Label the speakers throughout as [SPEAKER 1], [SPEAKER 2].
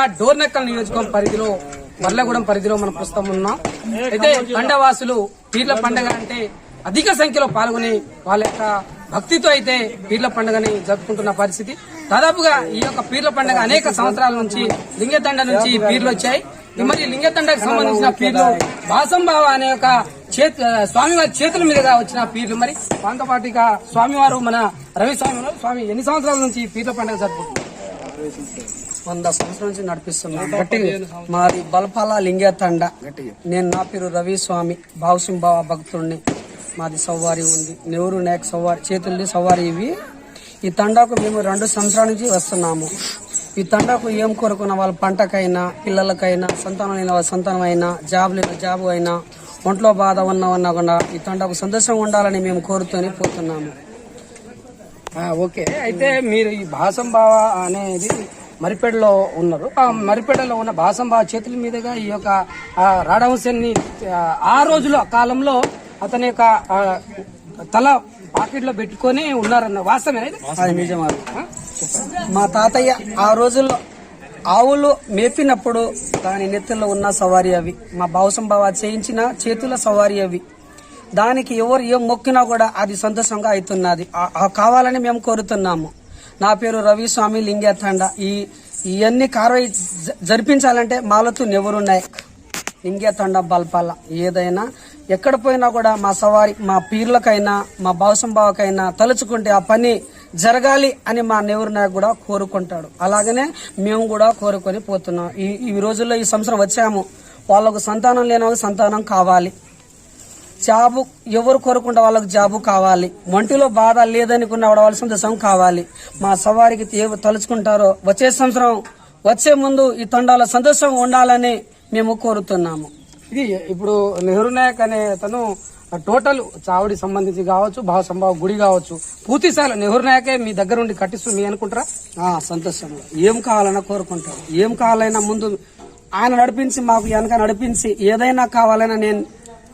[SPEAKER 1] జిల్లా డోర్నక్కల్ నియోజకవర్గం పరిధిలో మర్లగూడెం పరిధిలో మనం ప్రస్తుతం ఉన్నాం. అయితే పండవాసులు పీర్ల పండగ అంటే అధిక సంఖ్యలో పాల్గొని వాళ్ళ యొక్క భక్తితో అయితే పీర్ల పండుగని జరుపుకుంటున్న పరిస్థితి. దాదాపుగా ఈ యొక్క పీర్ల పండుగ అనేక సంవత్సరాల నుంచి లింగతండ నుంచి పీర్లు వచ్చాయి. మరి లింగతండకు సంబంధించిన పీర్లు బాసంబావ అనే ఒక చేతి స్వామివారి చేతుల మీదుగా వచ్చిన పీర్లు మరి. దాంతో పాటు ఇక స్వామివారు మన రవి స్వామి స్వామి ఎన్ని సంవత్సరాల నుంచి ఈ పీర్ల పండుగ జరుపుకుంటున్నారు? వంద సంవత్సరాల నుంచి నడిపిస్తున్నా గట్టిగా. మాది బలపాల లింగతండ. నేను నా పేరు రవి స్వామి. బావ భక్తుడిని. మాది సవ్వారి ఉంది. నెవరు నాయక్ సవ్వారి చేతుల్ని సవ్వారి ఇవి. ఈ తండాకు మేము రెండు సంవత్సరాల నుంచి వస్తున్నాము. ఈ తండాకు ఏం కోరుకున్న వాళ్ళ పంటకైనా పిల్లలకైనా సంతానం అయిన వాళ్ళ సంతానం అయినా జాబ్ లేని జాబు అయినా ఒంట్లో బాధ ఉన్నా ఉన్నా కూడా ఈ తండాకు సంతోషంగా ఉండాలని మేము కోరుతూనే పోతున్నాము. ఓకే. అయితే మీరు ఈ భాసంబావ అనేది మరిపేడలో ఉన్నారు. ఆ మరిపేడలో ఉన్న భాసంబావ చేతుల మీదుగా ఈ యొక్క ఆ, రాడా హుసేన్ని ఆ, రోజులో కాలంలో అతని యొక్క తల పాకెట్లో పెట్టుకొని ఉన్నారన్న వాస్తవమే. అది నిజమా మా తాతయ్య ఆ రోజుల్లో ఆవులు మేపినప్పుడు దాని నెత్తిలో ఉన్న సవారీ అవి మా బావసంబావ చేయించిన చేతుల సవారీ అవి. దానికి ఎవరు ఏం మొక్కినా కూడా అది సంతోషంగా అవుతున్నది. కావాలని మేము కోరుతున్నాము. నా పేరు రవి స్వామి లింగేతండ. ఈ ఇవన్నీ కార్వాయి జ- జరిపించాలంటే మాలతో నెవరున్నాయి లింగేతండ బల్పాల. ఏదైనా ఎక్కడ పోయినా కూడా మా సవారి మా పీర్లకైనా మా బావసంబావకైనా తలుచుకుంటే ఆ పని జరగాలి అని మా నెవరు నాయకు కూడా కోరుకుంటాడు. అలాగనే మేము కూడా కోరుకొని పోతున్నాం. ఈ ఈ రోజుల్లో ఈ సంవత్సరం వచ్చాము. వాళ్ళకు సంతానం లేని సంతానం కావాలి. జాబు ఎవరు కోరుకుంటే వాళ్ళకి జాబు కావాలి. ఒంటిలో బాధ లేదనుకున్న వాళ్ళ సంతోషం కావాలి. మా సవారికి ఏ తలుచుకుంటారో వచ్చే సంవత్సరం వచ్చే ముందు ఈ తండాల సంతోషం ఉండాలని మేము కోరుతున్నాము. ఇది ఇప్పుడు నెహ్రూ నాయక్ అనే తను టోటల్ చావుడి సంబంధించి కావచ్చు భావ సంభావ గుడి కావచ్చు పూర్తి స్థాయిలో నెహ్రూ నాయకే మీ దగ్గర ఉండి కట్టిస్తూ మీ అనుకుంటారా? ఆ, సంతోషంగా. ఏం కావాలన్నా కోరుకుంటారు. ఏం కావాలన్నా ముందు ఆయన నడిపించి మాకు వెనక నడిపించి ఏదైనా కావాలన్నా నేను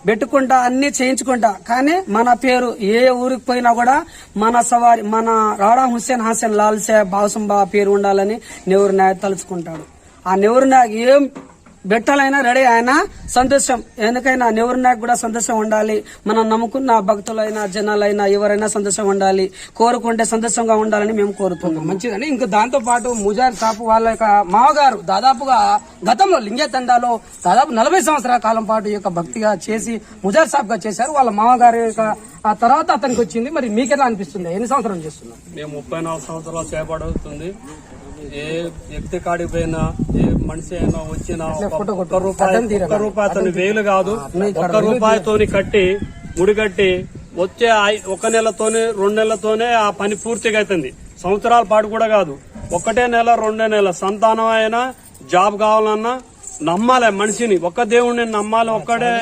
[SPEAKER 1] పెట్టుకుంటా అన్ని చేయించుకుంటా. కానీ మన పేరు ఏ ఊరికి పోయినా కూడా మన సవారి మన రాడా హుస్సేన్ హాసన్ లాల్ సాహెబ్ బావసంబా పేరు ఉండాలని నెవరు నాయక్ తలుచుకుంటాడు. ఆ నెవరు నాయక్ ఏం బెట్టాలైనా రెడీ ఆయన సంతోషం. ఎందుకైనా నివరునాయకు కూడా సంతోషం ఉండాలి. మనం నమ్ముకున్న భక్తులైనా జనాలైనా ఎవరైనా సంతోషం ఉండాలి. కోరుకుంటే సంతోషంగా ఉండాలని మేము కోరుతున్నాం. మంచిదండి. ఇంకా దాంతో పాటు ముజార్ సాపు వాళ్ళ యొక్క మామగారు దాదాపుగా గతంలో లింగతండాలో దాదాపు నలభై సంవత్సరాల కాలం పాటు ఈ యొక్క భక్తిగా చేసి ముజార్ సాబ్గా చేశారు. వాళ్ళ మామగారి యొక్క ఆ తర్వాత అతనికి వచ్చింది. మరి మీకెలా అనిపిస్తుంది? ఎన్ని సంవత్సరాలు చేస్తున్నారు?
[SPEAKER 2] మేము ముప్పై నాలుగు సంవత్సరాలు చేపడుతుంది ఏ వ్యక్తి కాడికి పోయినా ఏ మనిషి అయినా వచ్చినా ఒక్క. రూపాయి. ఒక్క రూపాయి వేలు కాదు. ఒక్క రూపాయితోని కట్టి ముడి కట్టి వచ్చే ఒక నెలతోనే రెండు నెలలతోనే ఆ పని పూర్తిగా అవుతుంది సంవత్సరాల పాటు కూడా కాదు. ఒకటే నెల రెండే నెల. సంతానం అయినా జాబ్ కావాలన్నా నమ్మాలి మనిషిని. ఒక్క దేవుడిని నమ్మాలి ఒక్కడే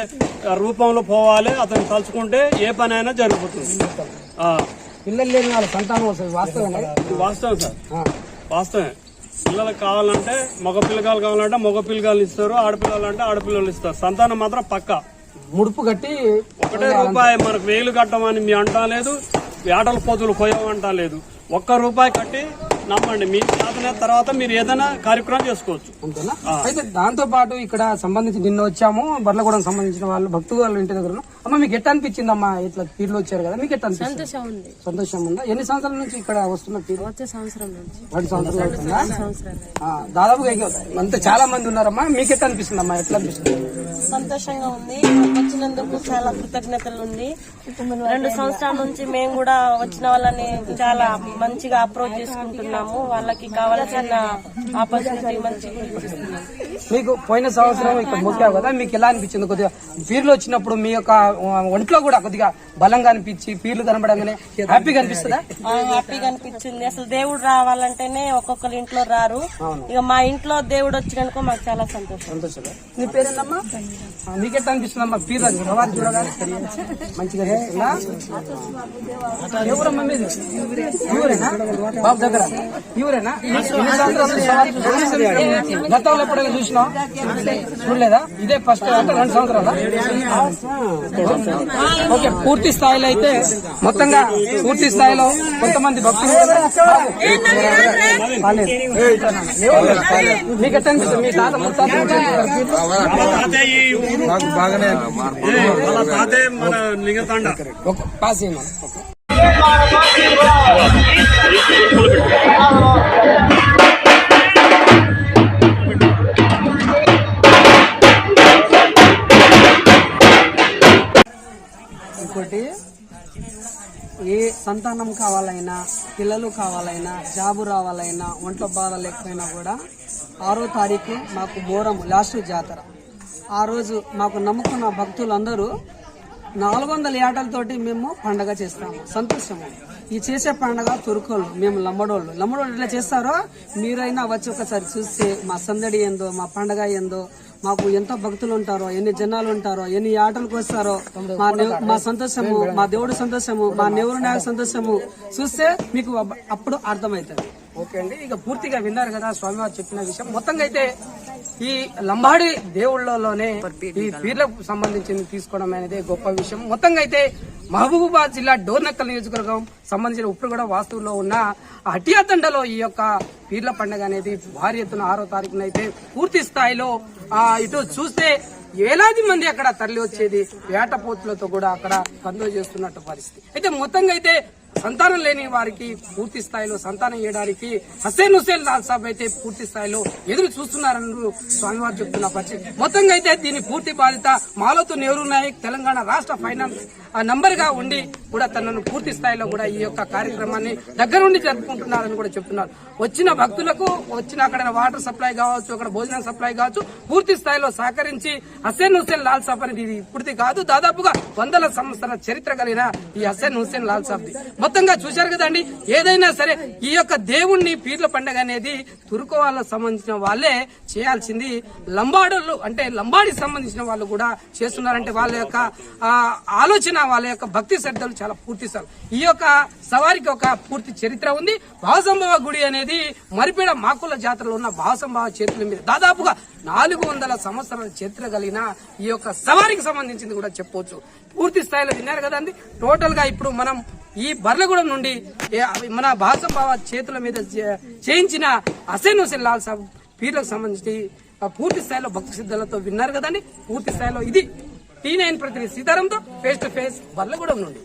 [SPEAKER 2] రూపంలో పోవాలి అతను తలుచుకుంటే ఏ పని అయినా జరుగుతుంది ఆ,
[SPEAKER 1] పిల్లలు లేని వాళ్ళ సంతానం వస్తుంది.
[SPEAKER 2] వాస్తవం సార్. వాస్తవమే. పిల్లలకు కావాలంటే మగ పిల్లగాలు కావాలంటే మగ పిల్లగాలు ఇస్తారు ఆడపిల్లలు అంటే ఆడపిల్లలు ఇస్తారు. సంతానం మాత్రం పక్క.
[SPEAKER 1] ముడుపు కట్టి
[SPEAKER 2] ఒకటే రూపాయి మనకు వేలు కట్టమని మీ అంటా లేదు వేటల పోతులు పోయమంటా లేదు. ఒక్క రూపాయి కట్టి నమ్మండి. మీ చేతన తర్వాత మీరు ఏదైనా కార్యక్రమం చేసుకోవచ్చు.
[SPEAKER 1] అంతేనా? అయితే దాంతో పాటు ఇక్కడ సంబంధించి నిన్న వచ్చాము బర్లగూడెం సంబంధించిన వాళ్ళు భక్తు వాళ్ళ ఇంటి దగ్గర ఉన్నాం. అమ్మ మీకు ఎట్లా అనిపించింది అమ్మా ఇట్లా పీర్లు వచ్చారు కదా మీకు ఎట్లా అనిపిస్తుంది?
[SPEAKER 3] సంతోషం ఉంది.
[SPEAKER 1] సంతోషం ఉందా? ఎన్ని సంవత్సరాల నుంచి ఇక్కడ వస్తున్న పీర్లు?
[SPEAKER 3] వచ్చే సంవత్సరం నుంచి.
[SPEAKER 1] రెండు సంవత్సరాలు. అవుతుందా దాదాపుగా అంత చాలా మంది ఉన్నారమ్మా. మీకు ఎట్లా అనిపిస్తుంది అమ్మా? ఎట్లా అనిపిస్తుంది?
[SPEAKER 4] సంతోషంగా ఉంది. వచ్చినందుకు చాలా కృతజ్ఞతలు ఉంది. రెండు సంవత్సరాల నుంచి మేము కూడా వచ్చిన వాళ్ళని చాలా మంచిగా అప్రోచ్ చేసుకుంటున్నాము వాళ్ళకి కావాల్సిన ఆపర్చునిటీ
[SPEAKER 1] మీకు పోయిన సంవత్సరం ఇక్కడ మొక్కావు కదా మీకు ఎలా అనిపించింది? కొద్దిగా పీర్లు వచ్చినప్పుడు మీ యొక్క ఒంట్లో కూడా కొద్దిగా బలంగా అనిపించి పీర్లు కనబడంగానే హ్యాపీగా అనిపిస్తుందా?
[SPEAKER 4] హ్యాపీగా అనిపించింది. అసలు దేవుడు రావాలంటేనే ఒక్కొక్కరి ఇంట్లో రారు. ఇక మా ఇంట్లో దేవుడు వచ్చినందుకు మాకు చాలా సంతోషం.
[SPEAKER 1] సంతోషంగా నీ పేరేందమ్మా ఆ, నీకెట్లా అనిపిస్తుంది అమ్మా పీర్ సవారి చూడగానే? మంచిగా ఎవరమ్మా మీది? బాబు దగ్గర. చూస్తున్నావు? గతంలో ఎప్పుడైనా చూసినావు చూడలేదా? ఇదే ఫస్ట్ అంటే రెండు సంవత్సరాలా? ఓకే పూర్తి స్థాయిలో అయితే మొత్తంగా పూర్తి స్థాయిలో కొంతమంది భక్తులు. మీకు ఎట్లా అనిపిస్తుంది? మీ తాత
[SPEAKER 2] తాతయ్య
[SPEAKER 1] సంతానం కావాలైనా పిల్లలు కావాలైనా జాబు రావాలైనా ఒంట్లో బాధ లేకపోయినా కూడా ఆరో తారీఖు మాకు బోరం లాస్ట్ జాతర. ఆ రోజు మాకు నమ్ముకున్న భక్తులందరూ నాలుగు వందల ఏటలతోటి మేము పండగ చేస్తాము. సంతోషము. ఈ చేసే పండగ తురుకోళ్ళు మేము లంబడోళ్ళు. లంబడోళ్ళు ఎట్లా చేస్తారో మీరైనా వచ్చి ఒకసారి చూస్తే మా సందడి ఏందో మా పండగ ఏందో మాకు ఎంత భక్తులు ఉంటారో ఎన్ని జనాలు ఉంటారో ఎన్ని ఆటలకు వస్తారో మా మా సంతోషము మా దేవుడు సంతోషము మా నెవరు నాయక సంతోషము చూస్తే మీకు అప్పుడు అర్థమవుతుంది ఓకే అండి. ఇక పూర్తిగా విన్నారు కదా స్వామివారు చెప్పిన విషయం. మొత్తంగా అయితే ఈ లంబాడి దేవుళ్ళలోనే ఈ పీర్లకు సంబంధించింది తీసుకోవడం అనేది గొప్ప విషయం. మొత్తంగా అయితే మహబూబాబాద్ జిల్లా డోర్నక్కల్ నియోజకవర్గం సంబంధించిన ఇప్పుడు కూడా వాస్తువులో ఉన్న అటియాతండలో ఈ యొక్క పీర్ల పండుగ అనేది భారీ ఎత్తున ఆరో తారీఖున అయితే పూర్తి స్థాయిలో ఆ ఇటు చూస్తే వేలాది మంది అక్కడ తరలి వచ్చేది వేటపోతులతో కూడా అక్కడ కందో చేస్తున్నట్టు పరిస్థితి. అయితే మొత్తంగా అయితే సంతానం లేని వారికి పూర్తి స్థాయిలో సంతానం చేయడానికి హసేన్ హుసేన్ లాల్ సాబ్ అయితే పూర్తి స్థాయిలో ఎదురు చూస్తున్నారని స్వామివారు చెప్తున్న పరిస్థితి. మొత్తంగా అయితే దీని పూర్తి బాధ్యత మాలతో నెహ్రూ నాయక్ తెలంగాణ రాష్ట్ర ఫైనాన్స్ ఆ నంబర్గా ఉండి కూడా తనను పూర్తి స్థాయిలో కూడా ఈ యొక్క కార్యక్రమాన్ని దగ్గరుండి జరుపుకుంటున్నారని కూడా చెప్తున్నారు. వచ్చిన భక్తులకు వచ్చిన అక్కడ వాటర్ సప్లై కావచ్చు అక్కడ భోజనం సప్లై కావచ్చు పూర్తి స్థాయిలో సహకరించి హసేన్ హుసేన్ లాల్ సాబ్ అనేది ఇది ఇప్పటిది కాదు. దాదాపుగా వందల సంవత్సరాల చరిత్ర కలిగిన ఈ హసేన్ హుసేన్ లాల్ సాబ్ది. మొత్తంగా చూశారు కదండి. ఏదైనా సరే ఈ యొక్క దేవుణ్ణి పీర్ల పండగ అనేది తురుకు వాళ్ళకు సంబంధించిన వాళ్ళే చేయాల్సింది. లంబాడోళ్ళు అంటే లంబాడికి సంబంధించిన వాళ్ళు కూడా చేస్తున్నారంటే వాళ్ళ యొక్క ఆలోచన వాళ్ళ యొక్క భక్తి శ్రద్ధలు చాలా పూర్తి ఈ యొక్క సవారికి ఒక పూర్తి చరిత్ర ఉంది. భావసంభవ గుడి అనేది మరిపేడ మాకుల జాతరలో ఉన్న భావసంభవ చేతుల మీద దాదాపుగా నాలుగు వందల సంవత్సరాల చరిత్ర కలిగిన ఈ యొక్క సవారికి సంబంధించింది కూడా చెప్పవచ్చు పూర్తి స్థాయిలో విన్నారు కదండి. టోటల్గా ఇప్పుడు మనం ఈ బర్లగూడెం నుండి మన మన బావ చేతుల మీద చే- చేయించిన హసేన్ హుసేన్ లాల్ సాబ్ పీర్లకు సంబంధించి ఆ పూర్తి స్థాయిలో భక్తి సిద్ధలతో విన్నారు కదండి. పూర్తి స్థాయిలో ఇది టీ నైన్ ప్రతినిధి సీతారాంతో ఫేస్ టు ఫేస్ బర్లగూడెం నుండి.